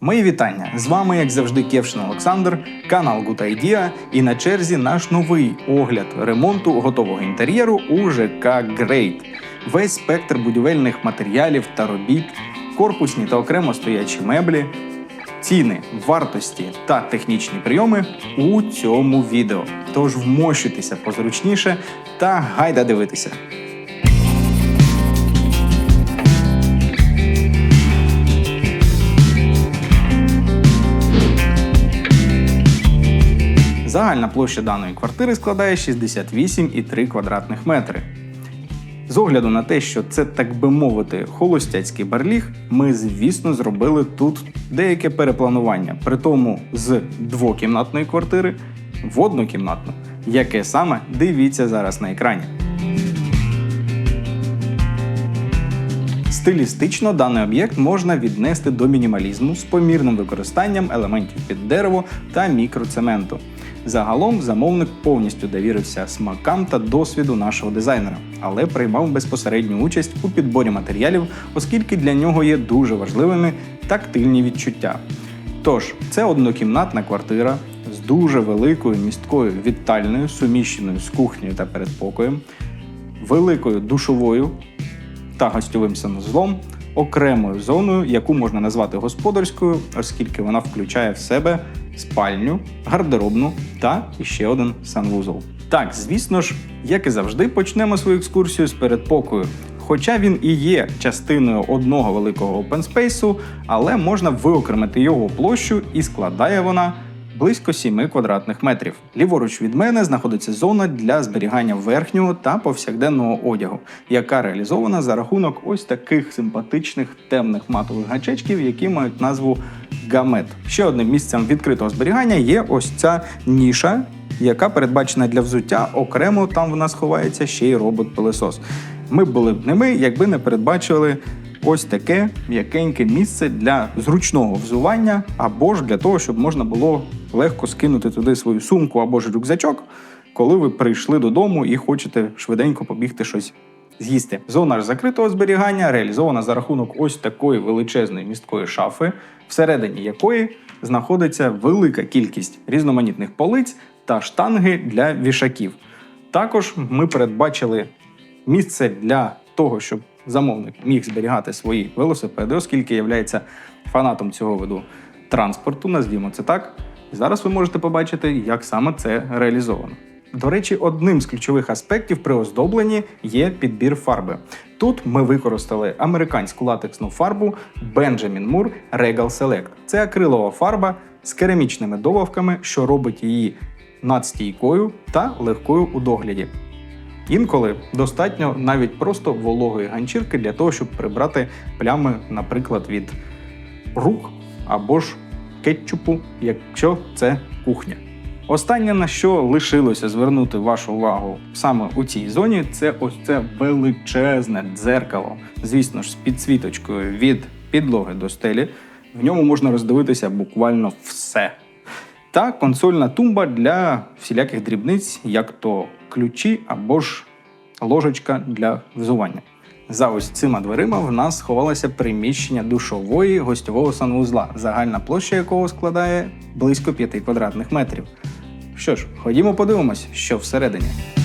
Мої вітання! З вами, як завжди, Кевшин Олександр, канал Good Idea і на черзі наш новий огляд ремонту готового інтер'єру у ЖК Грейт. Весь спектр будівельних матеріалів та робіт, корпусні та окремо стоячі меблі, ціни, вартості та технічні прийоми у цьому відео. Тож вмощуйтеся позручніше та гайда дивитися. Загальна площа даної квартири складає 68,3 квадратних метри. З огляду на те, що це, так би мовити, холостяцький барліг, ми, звісно, зробили тут деяке перепланування, при тому з двокімнатної квартири в однокімнатну. Яке саме дивіться зараз на екрані. Стилістично даний об'єкт можна віднести до мінімалізму з помірним використанням елементів під дерево та мікроцементу. Загалом замовник повністю довірився смакам та досвіду нашого дизайнера, але приймав безпосередню участь у підборі матеріалів, оскільки для нього є дуже важливими тактильні відчуття. Тож, це однокімнатна квартира з дуже великою місткою вітальною, суміщеною з кухнею та передпокоєм, великою душовою та гостьовим санузлом, окремою зоною, яку можна назвати господарською, оскільки вона включає в себе спальню, гардеробну та іще один санвузол. Так, звісно ж, як і завжди, почнемо свою екскурсію з передпокою. Хоча він і є частиною одного великого опенспейсу, але можна виокремити його площу і складає вона близько 7 квадратних метрів. Ліворуч від мене знаходиться зона для зберігання верхнього та повсякденного одягу, яка реалізована за рахунок ось таких симпатичних темних матових гачечків, які мають назву гамет. Ще одним місцем відкритого зберігання є ось ця ніша. Яка передбачена для взуття, окремо там в нас ховається ще й робот-пилесос. Ми були б не ми, якби не передбачили ось таке м'якеньке місце для зручного взування, або ж для того, щоб можна було легко скинути туди свою сумку або ж рюкзачок, коли ви прийшли додому і хочете швиденько побігти щось з'їсти. Зона ж закритого зберігання реалізована за рахунок ось такої величезної місткої шафи, всередині якої знаходиться велика кількість різноманітних полиць та штанги для вішаків. Також ми передбачили місце для того, щоб замовник міг зберігати свої велосипеди, оскільки є фанатом цього виду транспорту, назвімо це так. І зараз ви можете побачити, як саме це реалізовано. До речі, одним з ключових аспектів при оздобленні є підбір фарби. Тут ми використали американську латексну фарбу Benjamin Moore Regal Select. Це акрилова фарба з керамічними добавками, що робить її надстійкою та легкою у догляді. Інколи достатньо навіть просто вологої ганчірки для того, щоб прибрати плями, наприклад, від рук або ж кетчупу, якщо це кухня. Останнє на що лишилося звернути вашу увагу саме у цій зоні, це ось це величезне дзеркало. Звісно ж, з підсвіточкою від підлоги до стелі. В ньому можна роздивитися буквально все. Та консольна тумба для всіляких дрібниць, як то ключі або ж ложечка для взування. За ось цими дверима в нас сховалося приміщення душової гостьового санвузла, загальна площа якого складає близько 5 квадратних метрів. Що ж, ходімо подивимось, що всередині.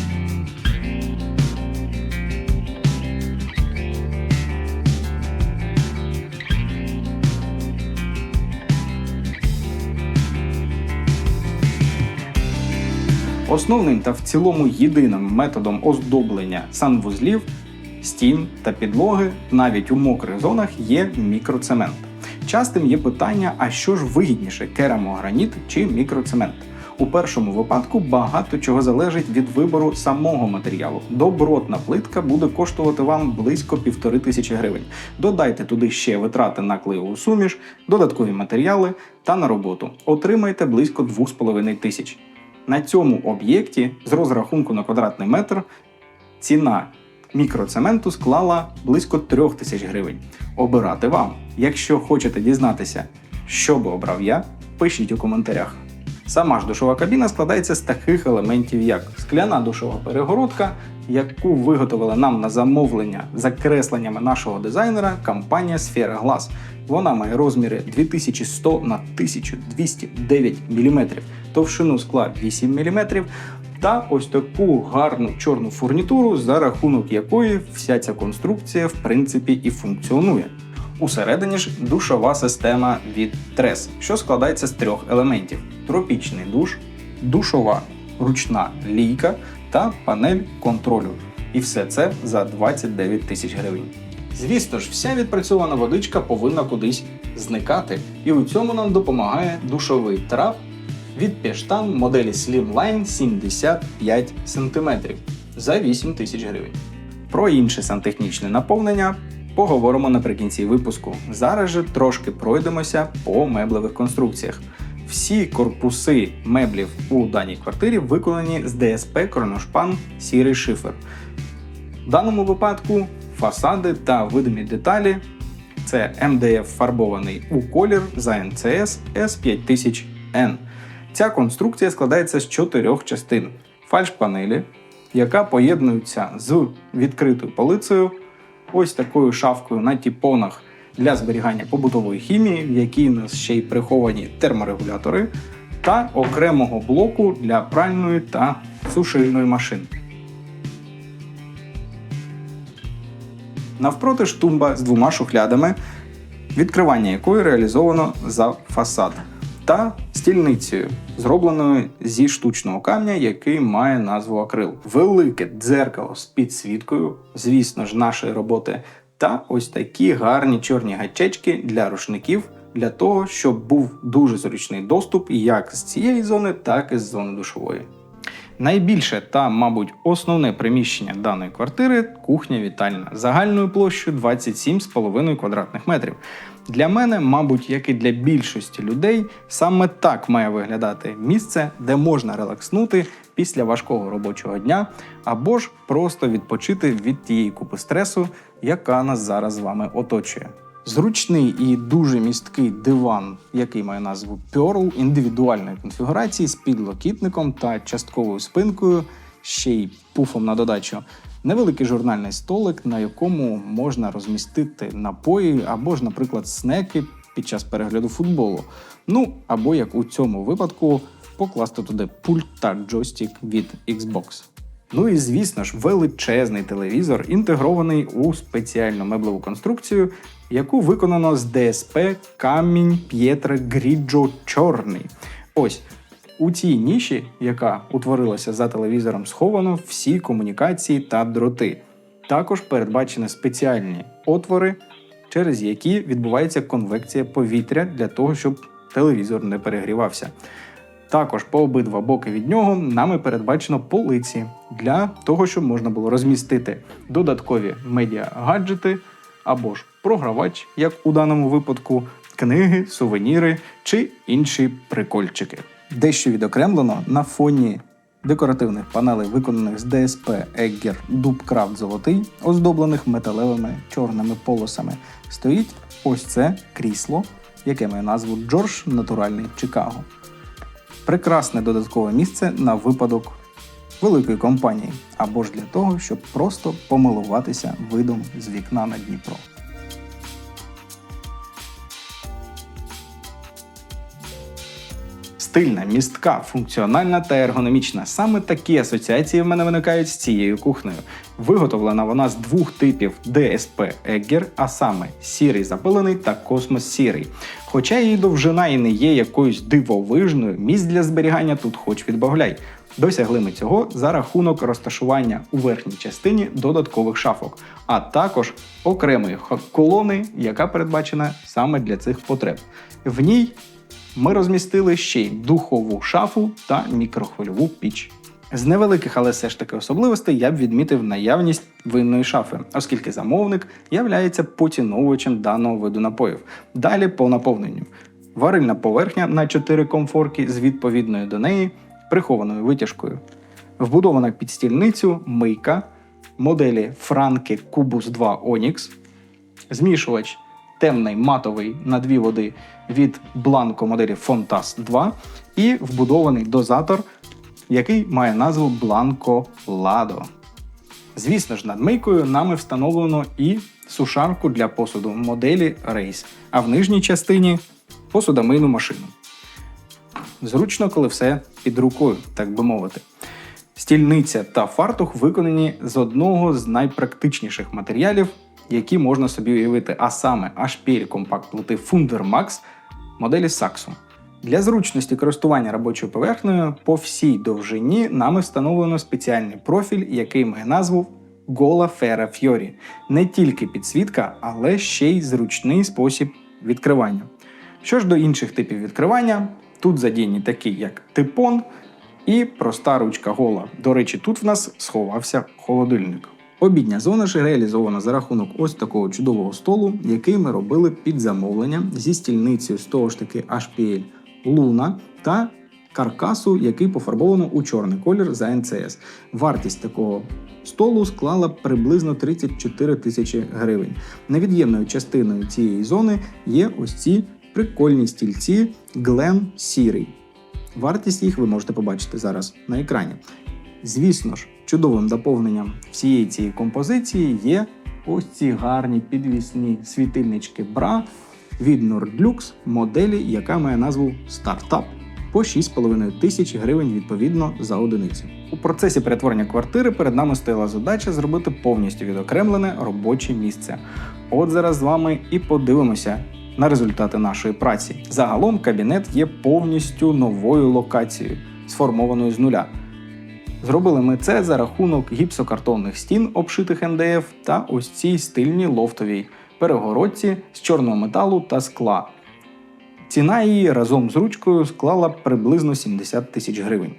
Основним та в цілому єдиним методом оздоблення санвузлів, стін та підлоги навіть у мокрих зонах є мікроцемент. Частим є питання: а що ж вигідніше керамограніт чи мікроцемент? У першому випадку багато чого залежить від вибору самого матеріалу. Добротна плитка буде коштувати вам близько півтори тисячі гривень. Додайте туди ще витрати на клеєву суміш, додаткові матеріали та на роботу. Отримайте близько 2,5 тисяч. На цьому об'єкті з розрахунку на квадратний метр ціна мікроцементу склала близько 3 тисяч гривень. Обирати вам. Якщо хочете дізнатися, що би обрав я, пишіть у коментарях. Сама ж душова кабіна складається з таких елементів, як скляна душова перегородка, яку виготовила нам на замовлення за кресленнями нашого дизайнера компанія Сфера Глас. Вона має розміри 2100 на 1209 мм, товщину скла 8 мм та ось таку гарну чорну фурнітуру, за рахунок якої вся ця конструкція в принципі і функціонує. Усередині ж душова система від Трес, що складається з трьох елементів: тропічний душ, душова ручна лійка та панель контролю. І все це за 29 тисяч гривень. Звісно ж, вся відпрацьована водичка повинна кудись зникати, і у цьому нам допомагає душовий трап від Пештан моделі Slimline 75 см за 8 тисяч гривень. Про інше сантехнічне наповнення поговоримо наприкінці випуску. Зараз же трошки пройдемося по меблевих конструкціях. Всі корпуси меблів у даній квартирі виконані з ДСП Кроношпан Сірий шифер. В даному випадку фасади та видимі деталі це МДФ фарбований у колір за НЦС S5000N. Ця конструкція складається з чотирьох частин: фальшпанелі, яка поєднується з відкритою полицею, ось такою шафкою на тіпонах для зберігання побутової хімії, в якій у нас ще й приховані терморегулятори, та окремого блоку для пральної та сушильної машин. Навпроти ж тумба з двома шухлядами, відкривання якої реалізовано за фасад, та стільницею, зробленою зі штучного камня, який має назву акрил. Велике дзеркало з підсвіткою, звісно ж, нашої роботи, та ось такі гарні чорні гачечки для рушників. Для того, щоб був дуже зручний доступ як з цієї зони, так і з зони душової. Найбільше та, мабуть, основне приміщення даної квартири кухня вітальна загальною площею 27,5 квадратних метрів. Для мене, мабуть, як і для більшості людей, саме так має виглядати місце, де можна релакснути після важкого робочого дня, або ж просто відпочити від тієї купи стресу, яка нас зараз з вами оточує. Зручний і дуже місткий диван, який має назву Pearl, індивідуальної конфігурації з підлокітником та частковою спинкою, ще й пуфом на додачу. Невеликий журнальний столик, на якому можна розмістити напої або ж, наприклад, снеки під час перегляду футболу. Ну або як у цьому випадку покласти туди пульт та джойстик від Xbox. Ну і звісно ж, величезний телевізор інтегрований у спеціальну меблеву конструкцію, яку виконано з ДСП камінь П'єтре Гріджо Чорний. Ось у цій ніші, яка утворилася за телевізором, сховано всі комунікації та дроти. Також передбачені спеціальні отвори, через які відбувається конвекція повітря для того, щоб телевізор не перегрівався. Також по обидва боки від нього нами передбачено полиці для того, щоб можна було розмістити додаткові медіа-гаджети або ж програвач, як у даному випадку, книги, сувеніри чи інші прикольчики. Дещо відокремлено на фоні декоративних панелей, виконаних з ДСП Egger Dubcraft Золотий, оздоблених металевими чорними полосами, стоїть ось це крісло, яке має назву Джордж Натуральний Чикаго прекрасне додаткове місце на випадок великої компанії, або ж для того, щоб просто помилуватися видом з вікна на Дніпро. Стильна, містка, функціональна та ергономічна. Саме такі асоціації в мене виникають з цією кухнею. Виготовлена вона з двох типів DSP Egger, а саме сірий запилений та космос сірий. Хоча її довжина і не є якоюсь дивовижною, місць для зберігання тут хоч відбавляй. Досягли ми цього за рахунок розташування у верхній частині додаткових шафок, а також окремої колони, яка передбачена саме для цих потреб. В ній ми розмістили ще й духову шафу та мікрохвильову піч. З невеликих, але все ж таки особливостей я б відмітив наявність винної шафи, оскільки замовник являється поціновувачем даного виду напоїв. Далі по наповненню. Варильна поверхня на 4 комфорки з відповідною до неї прихованою витяжкою. Вбудована під стільницю мийка моделі Franke Cubus 2 Onyx, змішувач темний матовий на дві води від Blanco моделі Fontas 2 і вбудований дозатор, який має назву Blanco Lado. Звісно ж, над мийкою нами встановлено і сушарку для посуду моделі Race, а в нижній частині посудомийну машину. Зручно, коли все під рукою, так би мовити. Стільниця та фартух виконані з одного з найпрактичніших матеріалів, які можна собі уявити, а саме HPL компакт плити Funder Max моделі Saxo. Для зручності користування робочою поверхнею по всій довжині нами встановлено спеціальний профіль, який має назву Gola Ferra Fiori. Не тільки підсвітка, але ще й зручний спосіб відкривання. Що ж до інших типів відкривання, тут задіяні такі, як типон і проста ручка гола. До речі, тут в нас сховався холодильник. Обідня зона ж реалізована за рахунок ось такого чудового столу, який ми робили під замовлення зі стільницею з того ж таки HPL Luna та каркасу, який пофарбовано у чорний колір за НЦС. Вартість такого столу склала приблизно 34 тисячі гривень. Невід'ємною частиною цієї зони є ось ці прикольні стільці Glen Сірий. Вартість їх ви можете побачити зараз на екрані. Звісно ж, чудовим доповненням всієї цієї композиції є ось ці гарні підвісні світильнички бра від Nordlux моделі, яка має назву Startup по 6,5 тисяч гривень відповідно за одиницю. У процесі перетворення квартири перед нами стояла задача зробити повністю відокремлене робоче місце. От зараз з вами і подивимося на результати нашої праці. Загалом кабінет є повністю новою локацією, сформованою з нуля. Зробили ми це за рахунок гіпсокартонних стін, обшитих НДФ, та ось цій стильній лофтовій перегородці з чорного металу та скла. Ціна її разом з ручкою склала приблизно 70 тисяч гривень.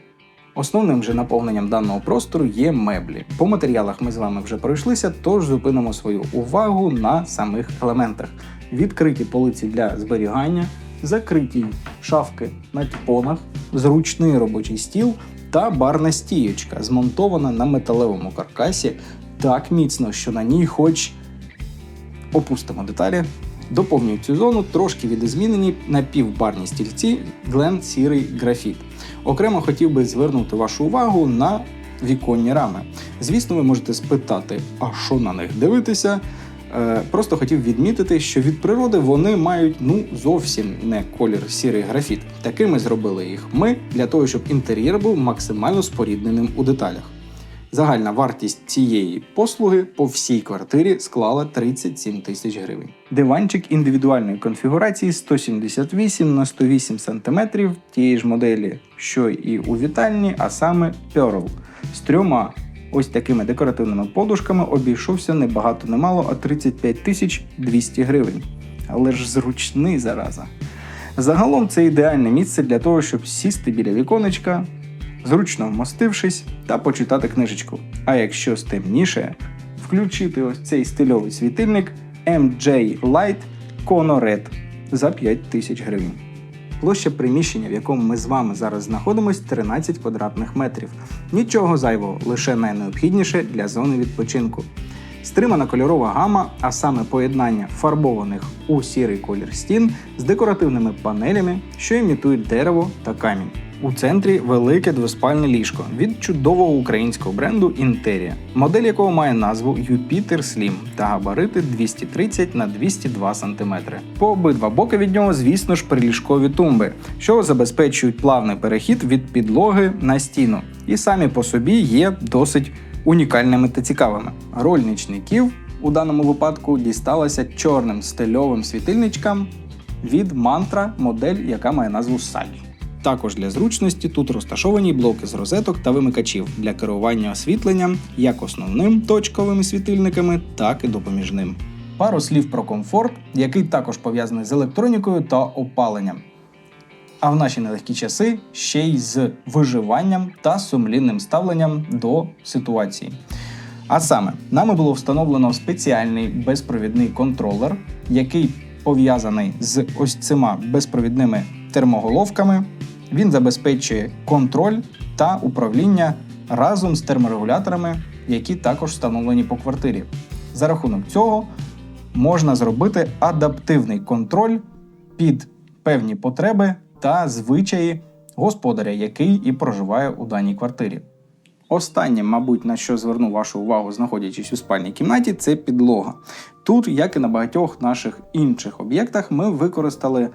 Основним же наповненням даного простору є меблі. По матеріалах ми з вами вже пройшлися, тож зупинимо свою увагу на самих елементах: відкриті полиці для зберігання, закриті шафки на тіпонах, зручний робочий стіл та барна стієчка, змонтована на металевому каркасі так міцно, що на ній, хоч опустимо деталі, доповнюють цю зону трошки відозмінені напівбарні стільці Glen сірий графіт. Окремо хотів би звернути вашу увагу на віконні рами. Звісно, ви можете спитати, а що на них дивитися. Е, Просто хотів відмітити, що від природи вони мають ну зовсім не колір сірий графіт. Такими зробили їх ми для того, щоб інтер'єр був максимально спорідненим у деталях. Загальна вартість цієї послуги по всій квартирі склала 37 тисяч гривень. Диванчик індивідуальної конфігурації 178 на 108 см тієї ж моделі, що і у вітальні, а саме Pearl, з трьома ось такими декоративними подушками обійшовся не багато не мало, а 35 тисяч 200 гривень. Але ж зручний зараза. Загалом це ідеальне місце для того, щоб сісти біля віконечка, зручно вмостившись та почитати книжечку. А якщо стемніше, включити ось цей стильовий світильник MJ Light Kono Red за 5 тисяч гривень. Площа приміщення, в якому ми з вами зараз знаходимось, 13 квадратних метрів. Нічого зайвого, лише найнеобхідніше для зони відпочинку. Стримана кольорова гама, а саме поєднання фарбованих у сірий колір стін з декоративними панелями, що імітують дерево та камінь. У центрі велике двоспальне ліжко від чудового українського бренду Interia, модель якого має назву Jupiter Slim та габарити 230 на 202 см. По обидва боки від нього, звісно ж, приліжкові тумби, що забезпечують плавний перехід від підлоги на стіну, і самі по собі є досить унікальними та цікавими. Роль нічників у даному випадку дісталася чорним стильовим світильничкам від мантра, модель, яка має назву Саль. Також для зручності тут розташовані блоки з розеток та вимикачів для керування освітленням як основним точковими світильниками, так і допоміжним. Пару слів про комфорт, який також пов'язаний з електронікою та опаленням. А в наші нелегкі часи ще й з виживанням та сумлінним ставленням до ситуації. А саме, нами було встановлено спеціальний безпровідний контролер, який пов'язаний з ось цими безпровідними термоголовками. Він забезпечує контроль та управління разом з терморегуляторами, які також встановлені по квартирі. За рахунок цього можна зробити адаптивний контроль під певні потреби та звичаї господаря, який і проживає у даній квартирі. Останнє, мабуть, на що зверну вашу увагу, знаходячись у спальній кімнаті, це підлога. Тут, як і на багатьох наших інших об'єктах, ми використали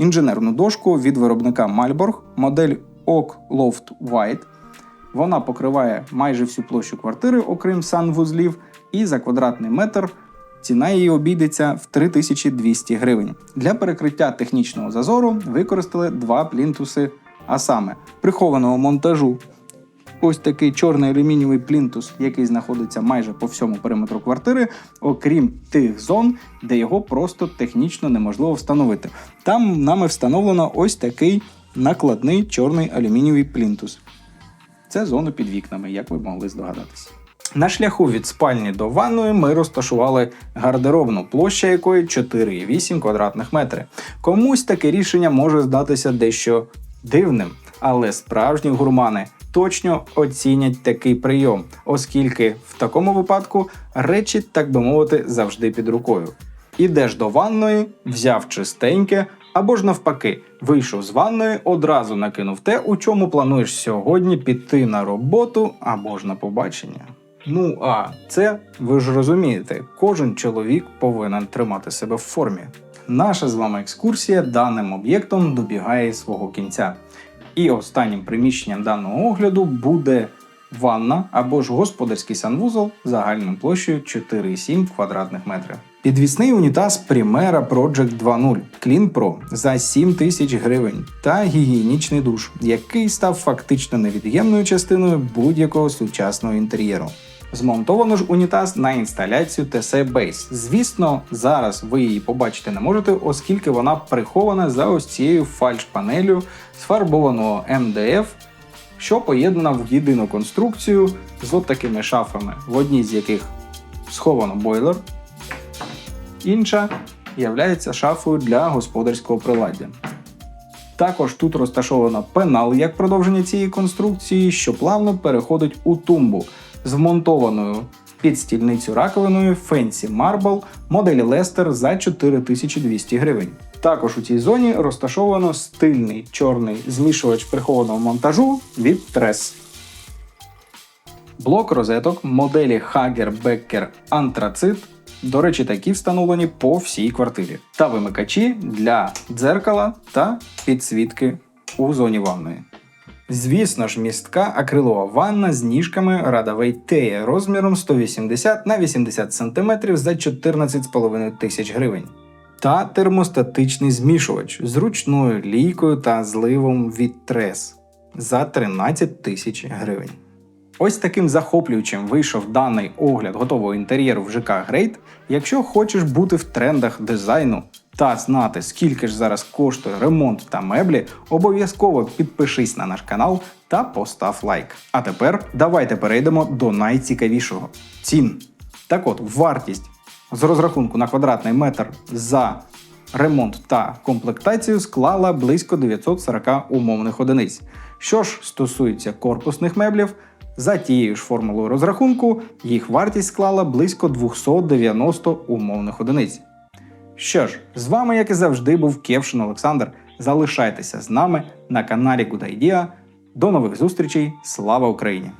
інженерну дошку від виробника Malborg, модель Oak Loft White. Вона покриває майже всю площу квартири, окрім санвузлів, і за квадратний метр ціна її обійдеться в 3200 гривень. Для перекриття технічного зазору використали два плінтуси, а саме прихованого монтажу. Ось такий чорний алюмінієвий плінтус, який знаходиться майже по всьому периметру квартири, окрім тих зон, де його просто технічно неможливо встановити. Там нами встановлено ось такий накладний чорний алюмінієвий плінтус. Це зона під вікнами, як ви могли здогадатися. На шляху від спальні до ванної ми розташували гардеробну, площа якої 4,8 квадратних метри. Комусь таке рішення може здатися дещо дивним, але справжні гурмани точно оцінять такий прийом, оскільки в такому випадку речі, так би мовити, завжди під рукою. Ідеш до ванної, взяв чистеньке, або ж навпаки, вийшов з ванної, одразу накинув те, у чому плануєш сьогодні піти на роботу або ж на побачення. Ну а це ви ж розумієте, кожен чоловік повинен тримати себе в формі. Наша з вами екскурсія даним об'єктом добігає свого кінця. І останнім приміщенням даного огляду буде ванна або ж господарський санвузол загальною площею 4,7 квадратних метрів. Підвісний унітаз Primera Project 2.0 Clean Pro за 7 тисяч гривень та гігієнічний душ, який став фактично невід'ємною частиною будь-якого сучасного інтер'єру. Змонтовано ж унітаз на інсталяцію TC Base. Звісно, зараз ви її побачити не можете, оскільки вона прихована за ось цією фальш-панелю з фарбованого МДФ, що поєднана в єдину конструкцію з от такими шафами, в одній з яких сховано бойлер, інша являється шафою для господарського приладдя. Також тут розташовано пенал як продовження цієї конструкції, що плавно переходить у тумбу з вмонтованою під стільницю раковиною Fancy Marble моделі Lester за 4200 гривень. Також у цій зоні розташовано стильний чорний змішувач прихованого монтажу від Tress. Блок розеток моделі Hager Becker Anthrazit. До речі, такі встановлені по всій квартирі. Та вимикачі для дзеркала та підсвітки у зоні ванної. Звісно ж, містка акрилова ванна з ніжками Radaway Teя розміром 180 на 80 см за 14,5 тисяч гривень. Та термостатичний змішувач з ручною лійкою та зливом від Трес за 13 тисяч гривень. Ось таким захоплюючим вийшов даний огляд готового інтер'єру в ЖК Грейт. Якщо хочеш бути в трендах дизайну та знати, скільки ж зараз коштує ремонт та меблі, обов'язково підпишись на наш канал та постав лайк. А тепер давайте перейдемо до найцікавішого цін. Так от, вартість з розрахунку на квадратний метр за ремонт та комплектацію склала близько 940 умовних одиниць. Що ж стосується корпусних меблів, за тією ж формулою розрахунку їх вартість склала близько 290 умовних одиниць. Що ж, з вами, як і завжди, був Кевшин Олександр. Залишайтеся з нами на каналі Idea. До нових зустрічей. Слава Україні!